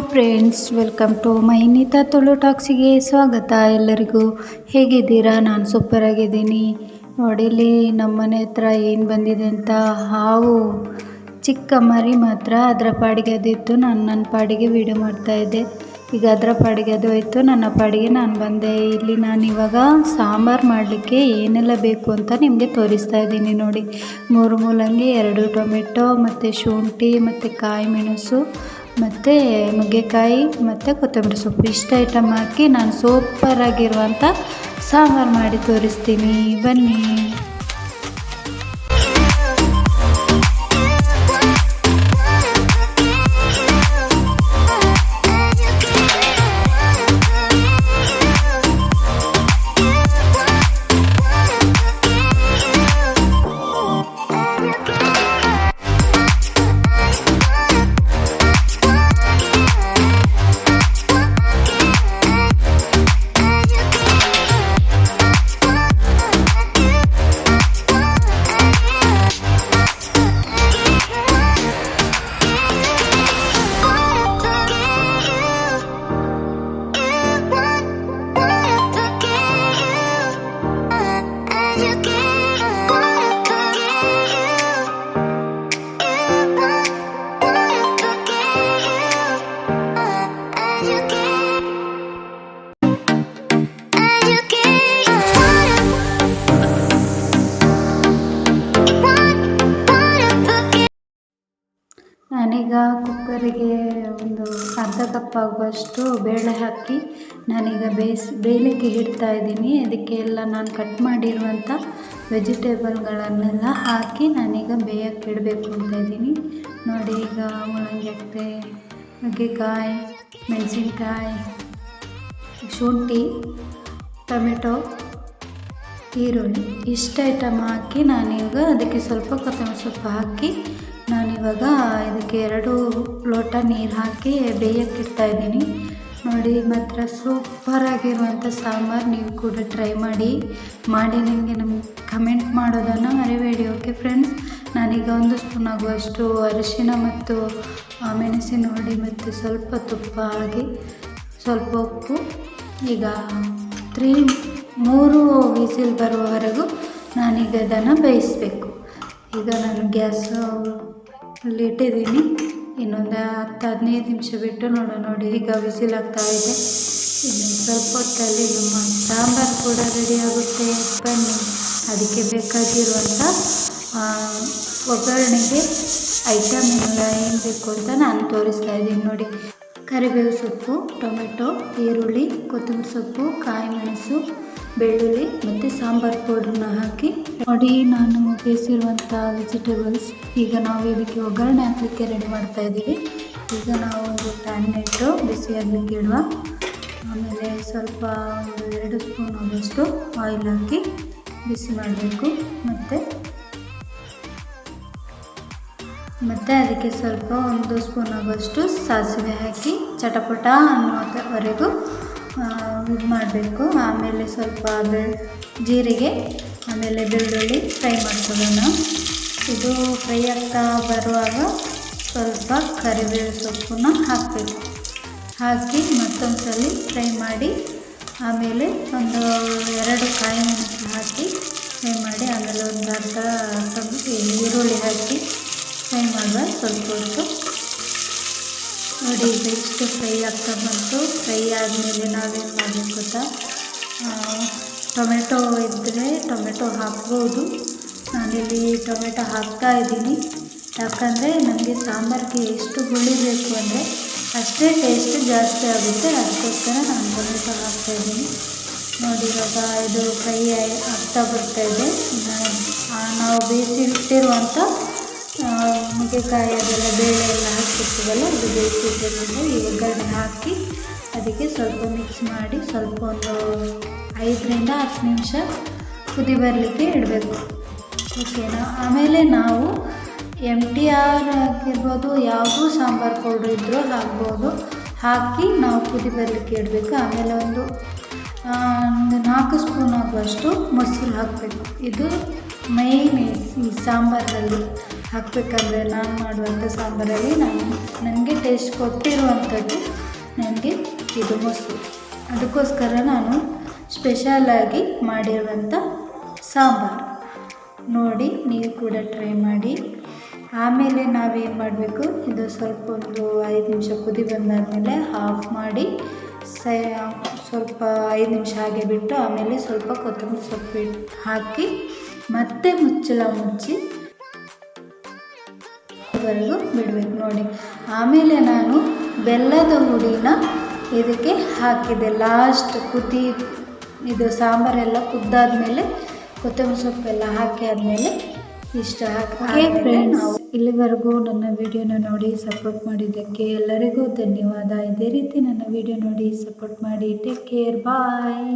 Friends, welcome to ಮೈನಿತಾ ತುಳು ಟಾಕ್ಸಿಗೆ ಸ್ವಾಗತ ಎಲ್ಲರಿಗೂ. ಹೇಗಿದ್ದೀರಾ? ನಾನು ಸೂಪರ್ ನೋಡಿಲಿ ನಮ್ಮನೆ ಹತ್ರ ಏನು ಬಂದಿದೆ ಅಂತ? ಹಾವು. ಚಿಕ್ಕ ಮರಿ ಮಾತ್ರ ಅದರ ಪಾಡಿಗೆ ಅದಿತ್ತು ನಾನು ನನ್ನ ಪಾಡಿಗೆ ವೀಡಿಯೋ ಮಾಡ್ತಾಯಿದ್ದೆ ಈಗ ಅದರ ಪಾಡಿಗೆ ಅದು ಹೋಯ್ತು. ನನ್ನ ಪಾಡಿಗೆ ನಾನು ಬಂದೆ. ಇಲ್ಲಿ ನಾನು ಇವಾಗ ಸಾಂಬಾರು ಮಾಡಲಿಕ್ಕೆ ಏನೆಲ್ಲ ಬೇಕು ಅಂತ ನಿಮಗೆ ತೋರಿಸ್ತಾ ಇದ್ದೀನಿ ನೋಡಿ. ಮೂರು ಮೂಲಂಗಿ, ಎರಡು ಟೊಮೆಟೊ, ಮತ್ತು ಶುಂಠಿ, ಮತ್ತು ಕಾಯಿ ಮೆಣಸು. ಮತ್ತು ನುಗ್ಗೆಕಾಯಿ ಮತ್ತು ಕೊತ್ತಂಬರಿ ಸೊಪ್ಪು. ಇಷ್ಟು ಐಟಮ್ ಹಾಕಿ ನಾನು ಸೂಪರಾಗಿರುವಂಥ ಸಾಂಬಾರು ಮಾಡಿ ತೋರಿಸ್ತೀನಿ. ಬನ್ನಿ. ಕುಕ್ಕರಿಗೆ ಒಂದು ಅರ್ಧ ಕಪ್ ಆಗುವಷ್ಟು ಬೇಳೆ ಹಾಕಿ ನಾನೀಗ ಬೇಯಿಸಿ ಬೇಯಲಿಕ್ಕೆ ಇಡ್ತಾ ಇದ್ದೀನಿ. ಅದಕ್ಕೆ ಎಲ್ಲ ನಾನು ಕಟ್ ಮಾಡಿರುವಂಥ ವೆಜಿಟೇಬಲ್ಗಳನ್ನೆಲ್ಲ ಹಾಕಿ ನಾನೀಗ ಬೇಯಕ್ಕೆ ಇಡಬೇಕು ಅಂತ ಇದ್ದೀನಿ. ನೋಡಿ ಈಗ ಮೂಲಂಗಿ ಹಾಕ್ತೆ ನುಗ್ಗೆಕಾಯಿ, ಮೆಣಸಿನ್ಕಾಯಿ, ಶುಂಠಿ, ಟೊಮೆಟೊ, ಈರುಳ್ಳಿ ಇಷ್ಟು ಐಟಮ್ ಹಾಕಿ ನಾನೀಗ ಅದಕ್ಕೆ ಸ್ವಲ್ಪ ಕೊತ್ತಂಬರಿ ಸೊಪ್ಪು ಹಾಕಿ ನಾನಿವಾಗ ಇದಕ್ಕೆ ಎರಡು ಲೋಟ ನೀರು ಹಾಕಿ ಬೇಯಕ್ಕೆ ಇಡ್ತಾಯಿದ್ದೀನಿ ನೋಡಿ ಮಾತ್ರ ಸೂಪರಾಗಿರುವಂಥ ಸಾಂಬಾರು ನೀವು ಕೂಡ ಟ್ರೈ ಮಾಡಿ. ಮಾಡಿ ನನಗೆ ನಮ್ಗೆ ಕಮೆಂಟ್ ಮಾಡೋದನ್ನು ಮರಿಬೇಡಿ ಓಕೆ ಫ್ರೆಂಡ್ಸ್ ನಾನೀಗ ಒಂದು ಸ್ಪೂನ್ ಆಗುವಷ್ಟು ಅರಿಶಿನ ಮತ್ತು ಮೆಣಸಿನ ಹುಡಿ ಮತ್ತು ಸ್ವಲ್ಪ ತುಪ್ಪ ಹಾಕಿ, ಸ್ವಲ್ಪ ಉಪ್ಪು, ಈಗ ತ್ರೀ ಮೂರು ವಿಸಿಲ್ ಬರುವವರೆಗೂ ನಾನೀಗ ಇದನ್ನು ಬೇಯಿಸಬೇಕು. ಈಗ ನಾನು ಗ್ಯಾಸು ಅಲ್ಲಿ ಇಟ್ಟಿದ್ದೀನಿ ಇನ್ನೊಂದು ಹತ್ತು, ಹದಿನೈದು ನಿಮಿಷ ಬಿಟ್ಟು ನೋಡೋಣ ನೋಡಿ. ಈಗ ವಿಸಿಲ್ ಆಗ್ತಾ ಇದೆ. ಇನ್ನು ಸ್ವಲ್ಪ ಹೊತ್ತಲ್ಲಿ ನಮ್ಮ ಸಾಂಬಾರು ಕೂಡ ರೆಡಿ ಆಗುತ್ತೆ. ಬನ್ನಿ. ಅದಕ್ಕೆ ಬೇಕಾಗಿರುವಂಥ ಒಗ್ಗರಣೆಗೆ ಐಟಮ್ ಎಲ್ಲ ಏನು ಬೇಕು ಅಂತ ನಾನು ತೋರಿಸ್ತಾ ಇದ್ದೀನಿ ನೋಡಿ. ಕರಿಬೇವು ಸೊಪ್ಪು, ಟೊಮೆಟೊ, ಈರುಳ್ಳಿ, ಕೊತ್ತಂಬರಿ ಸೊಪ್ಪು, ಕಾಯಿ ಮೆಣಸು ಬೆಳ್ಳುಳ್ಳಿ ಮತ್ತು ಸಾಂಬಾರು ಪೌಡ್ರನ್ನ ಹಾಕಿ ನೋಡಿ, ನಾನು ಬೇಯಿಸಿರುವಂಥ ವೆಜಿಟೇಬಲ್ಸ್ ಈಗ ನಾವು ಇದಕ್ಕೆ ಒಗ್ಗರಣೆ ಹಾಕಲಿಕ್ಕೆ ರೆಡಿ ಮಾಡ್ತಾ ಇದ್ದೀವಿ. ಈಗ ನಾವು ಒಂದು ಪ್ಯಾನ್ ಇಟ್ಟು ಬಿಸಿ ಆಗಲಿಕ್ಕೆ ಇಡುವ. ಆಮೇಲೆ ಸ್ವಲ್ಪ ಒಂದು ಎರಡು ಸ್ಪೂನ್ ಆದಷ್ಟು ಆಯಿಲ್ ಹಾಕಿ ಬಿಸಿ ಮಾಡಬೇಕು. ಮತ್ತು ಮತ್ತು ಅದಕ್ಕೆ ಸ್ವಲ್ಪ ಒಂದು ಸ್ಪೂನ್ ಆಗೋಷ್ಟು ಸಾಸಿವೆ ಹಾಕಿ ಚಟಪಟ ಅನ್ನೋವರೆಗೂ ಇದು ಮಾಡಬೇಕು. ಆಮೇಲೆ ಸ್ವಲ್ಪ ಬೆ ಜೀರಿಗೆ, ಆಮೇಲೆ ಬೆಳ್ಳುಳ್ಳಿ ಫ್ರೈ ಮಾಡ್ಕೊಳ್ಳೋಣ. ಇದು ಫ್ರೈ ಆಗ್ತಾ ಬರುವಾಗ ಸ್ವಲ್ಪ ಕರಿಬೇವು ಸೊಪ್ಪನ್ನ ಹಾಕಬೇಕು. ಹಾಕಿ ಮತ್ತೊಂದು ಸಲ ಫ್ರೈ ಮಾಡಿ, ಆಮೇಲೆ ಒಂದು ಎರಡು ಕಾಯಿ ಮೆಣಸು ಹಾಕಿ ಫ್ರೈ ಮಾಡಿ, ಆಮೇಲೆ ಒಂದು ಅರ್ಧ ಈರುಳ್ಳಿ ಹಾಕಿ ಫ್ರೈ ಮಾಡುವ ಸ್ವಲ್ಪ ಹೊತ್ತು ನೋಡಿ ಈಗ ಫ್ರೈ ಆಗ್ತಾ ಬಂತು. ಫ್ರೈ ಆದಮೇಲೆ ನಾವೇನು ಮಾಡಬೇಕು ಗೊತ್ತಾ? ಟೊಮೆಟೊ ಇದ್ದರೆ ಟೊಮೆಟೊ ಹಾಕ್ಬೋದು. ನಾನಿಲ್ಲಿ ಟೊಮೆಟೊ ಹಾಕ್ತಾ ಇದ್ದೀನಿ. ಯಾಕಂದರೆ ನನಗೆ ಸಾಂಬಾರಿಗೆ ಎಷ್ಟು ಹುಳಿ ಬೇಕು ಅಂದರೆ ಅಷ್ಟೇ ಟೇಸ್ಟ್ ಜಾಸ್ತಿ ಆಗುತ್ತೆ. ಅದಕ್ಕೋಸ್ಕರ ನಾನು ಟೊಮೆಟೊ ಹಾಕ್ತಾಯಿದ್ದೀನಿ ನೋಡಿ, ಇವಾಗ ಇದು ಫ್ರೈ ಆಗ್ತಾ ಬರ್ತಾಯಿದೆ ನಾವು ಬೇಯಿಸಿ ಇಟ್ಟಿರುವಂಥ ನುಗ್ಗೆಕಾಯಿ ಅದೆಲ್ಲ ಬೇಳೆ ಎಲ್ಲ ಹಾಕಿರ್ತೀವಲ್ಲ ಅದು ಬೇಯಿಸಿದ್ದರಿಂದ ಈ ಒಗ್ಗರಣೆ ಹಾಕಿ ಅದಕ್ಕೆ ಸ್ವಲ್ಪ ಮಿಕ್ಸ್ ಮಾಡಿ ಸ್ವಲ್ಪ ಒಂದು ಐದರಿಂದ ಹತ್ತು ನಿಮಿಷ ಕುದಿ ಬರಲಿಕ್ಕೆ ಇಡಬೇಕು. ಓಕೆನಾ ಆಮೇಲೆ ನಾವು ಎಂ ಟಿ ಆರ್ ಆಗಿರ್ಬೋದು, ಯಾವುದೂ ಸಾಂಬಾರು ಪೌಡ್ರ್ ಇದ್ದರೂ ಹಾಕ್ಬೋದು. ಹಾಕಿ ನಾವು ಕುದಿ ಬರಲಿಕ್ಕೆ ಇಡಬೇಕು. ಆಮೇಲೆ ಒಂದು ಒಂದು ನಾಲ್ಕು ಸ್ಪೂನ್ ಆಗುವಷ್ಟು ಮೊಸರು ಹಾಕಬೇಕು. ಇದು ಮೈನ್ ಈ ಸಾಂಬಾರಲ್ಲಿ ಹಾಕಬೇಕಂದ್ರೆ ನಾನು ಮಾಡುವಂಥ ಸಾಂಬಾರಲ್ಲಿ ನಾನು ನನಗೆ ಟೇಸ್ಟ್ ಕೊಟ್ಟಿರುವಂಥದ್ದು ನನಗೆ ಇದು ಮೊಸರು. ಅದಕ್ಕೋಸ್ಕರ ನಾನು ಸ್ಪೆಷಲಾಗಿ ಮಾಡಿರುವಂಥ ಸಾಂಬಾರು. ನೋಡಿ, ನೀವು ಕೂಡ ಟ್ರೈ ಮಾಡಿ. ಆಮೇಲೆ ನಾವೇನು ಮಾಡಬೇಕು? ಇದು ಸ್ವಲ್ಪ ಒಂದು ಐದು ನಿಮಿಷ ಕುದಿ ಬಂದಾದಮೇಲೆ ಆಫ್ ಮಾಡಿ, ಸೈ, ಸ್ವಲ್ಪ ಐದು ನಿಮಿಷ ಹಾಗೆ ಬಿಟ್ಟು ಆಮೇಲೆ ಸ್ವಲ್ಪ ಕೊತ್ತಂಬರಿ ಸೊಪ್ಪು ಹಾಕಿ ಮತ್ತೆ ಮುಚ್ಚಳ ಮುಚ್ಚಿ ವರೆಗೂ ಬಿಡಬೇಕು ನೋಡಿ. ಆಮೇಲೆ ನಾನು ಬೆಲ್ಲದ ಹುಡಿನ ಇದಕ್ಕೆ ಹಾಕಿದೆ. ಲಾಸ್ಟ್ ಕುದಿ ಇದು ಸಾಂಬಾರೆಲ್ಲ ಕುದ್ದಾದ್ಮೇಲೆ ಕೊತ್ತಂಬರಿ ಸೊಪ್ಪೆಲ್ಲ ಹಾಕಿ ಆದಮೇಲೆ ಇಷ್ಟ ಹಾಕಿ ಫ್ರೆಂಡ್ಸ್ ಇಲ್ಲಿವರೆಗೂ ನನ್ನ ವಿಡಿಯೋನ ನೋಡಿ ಸಪೋರ್ಟ್ ಮಾಡಿದ್ದಕ್ಕೆ ಎಲ್ಲರಿಗೂ ಧನ್ಯವಾದ. ಇದೇ ರೀತಿ ನನ್ನ ವಿಡಿಯೋ ನೋಡಿ ಸಪೋರ್ಟ್ ಮಾಡಿ. Take care bye